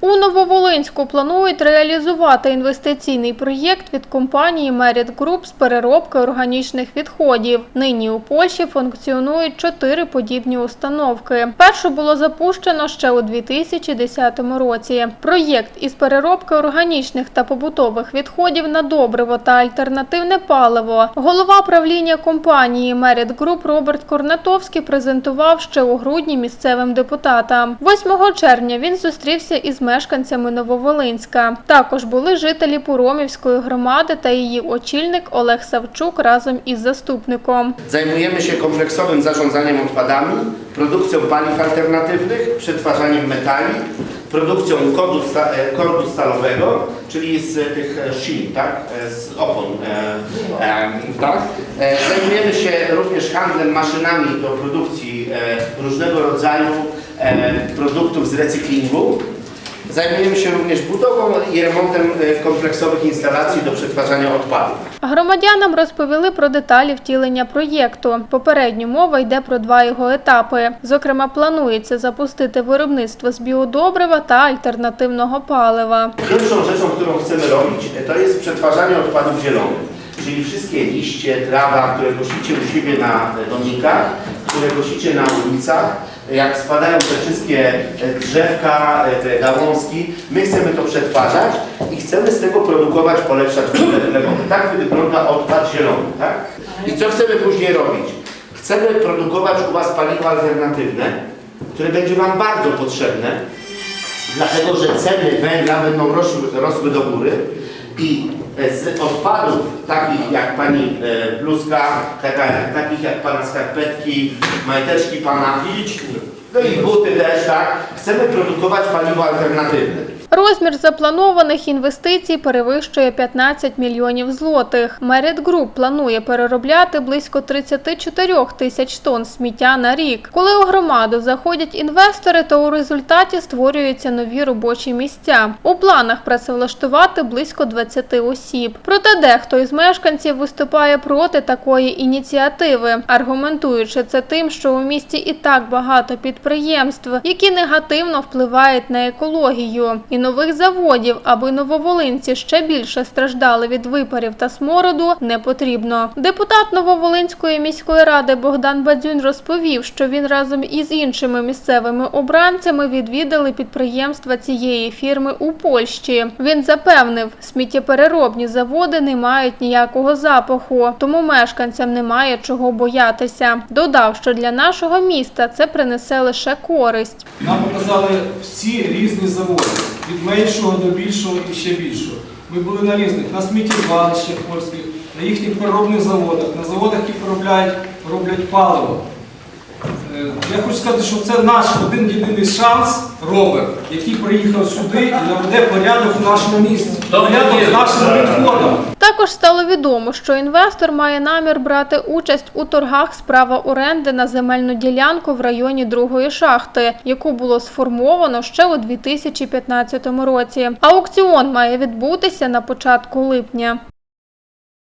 У Нововолинську планують реалізувати інвестиційний проєкт від компанії Merit Group з переробки органічних відходів. Нині у Польщі функціонують чотири подібні установки. Першу було запущено ще у 2010 році. Проєкт із переробки органічних та побутових відходів на добриво та альтернативне паливо. Голова правління компанії Merit Group Роберт Корнатовський презентував ще у грудні місцевим депутатам. 8 червня він зустрівся із мешканцями Нововолинська. Також були жителі Пуромівської громади та її очільник Олег Савчук разом із заступником. Zajmujemy się kompleksowym zarządzaniem odpadami, produkcją paliw alternatywnych, przetwarzaniem metali, produkcją kordu, sta, e, kordu stalowego, czyli z tych e, tak? E, z opon. E, e, tak? E, Zajmujemy się również handlem maszynami do produkcji e, różnego rodzaju e, produktów z recyklingu. Zajmujemy się również budową i remontem e, kompleksowych instalacji do przetwarzania odpadów. Громадянам розповіли про деталі втілення проєкту. Попередньо мова йде про два його етапи. Зокрема, планується запустити виробництво з біодобрива та альтернативного палива. Pierwszą rzeczą, którą chcemy robić, to jest przetwarzanie odpadów zielonych. Czyli wszystkie liście, trawa, które kosicie u siebie na donikach, które kosicie na ulicach, jak spadają te wszystkie e, drzewka, e, te gałązki, my chcemy to przetwarzać i chcemy z tego produkować, polepszać wodę glebową. Tak wygląda odpad zielony, tak? I co chcemy później robić? Chcemy produkować u Was paliwo alternatywne, które będzie Wam bardzo potrzebne, dlatego że ceny węgla będą rosły, rosły do góry i z odpadów takich jak pani e, bluzka, taka, takich jak pana skarpetki, majteczki pana, no i buty też, tak, chcemy produkować paliwo alternatywne. Розмір запланованих інвестицій перевищує 15 мільйонів злотих. Merit Group планує переробляти близько 34 тисяч тонн сміття на рік. Коли у громаду заходять інвестори, то у результаті створюються нові робочі місця. У планах працевлаштувати близько 20 осіб. Проте дехто із мешканців виступає проти такої ініціативи, аргументуючи це тим, що у місті і так багато підприємств, які негативно впливають на екологію, нових заводів, аби нововолинці ще більше страждали від випарів та смороду, не потрібно. Депутат Нововолинської міської ради Богдан Бадзюнь розповів, що він разом із іншими місцевими обранцями відвідали підприємства цієї фірми у Польщі. Він запевнив, сміттєпереробні заводи не мають ніякого запаху, тому мешканцям немає чого боятися. Додав, що для нашого міста це принесе лише користь. Нам показали всі різні заводи, від меншого до більшого і ще більшого. Ми були на різних, на сміттєзвалищах польських, на їхніх переробних заводах, на заводах, які переробляють, роблять паливо. Е, Я хочу сказати, що це наш один єдиний шанс, робер, який приїхав сюди і наведе порядок в нашому місті. Порядок з нашим відходом. Також стало відомо, що інвестор має намір брати участь у торгах з права оренди на земельну ділянку в районі другої шахти, яку було сформовано ще у 2015 році. Аукціон має відбутися на початку липня.